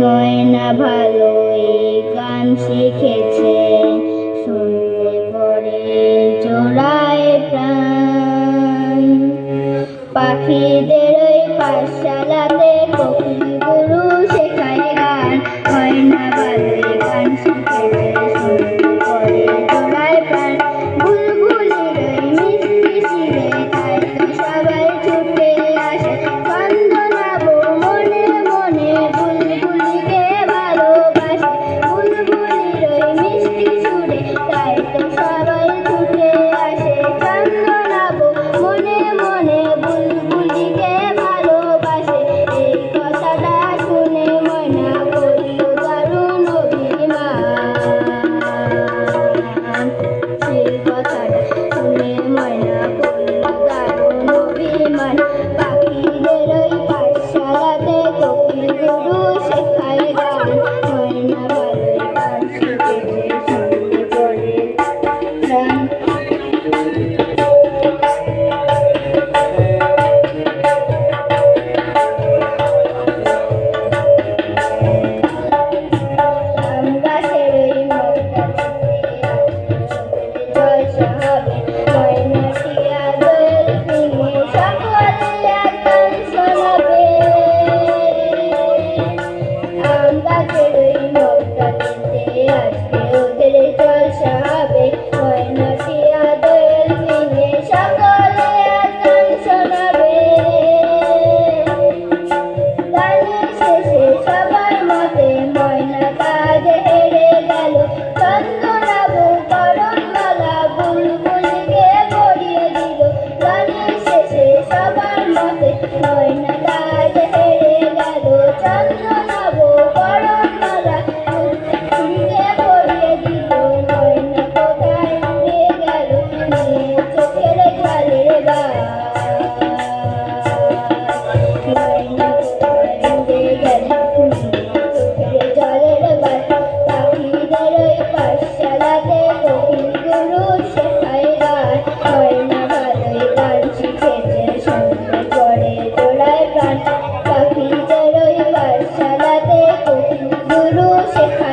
ময়না ভালো গান শিখেছে শুনে পরে জোড়ায় প্রাণ। পাখিদের ಹೋಯ್ನದ প্রাণ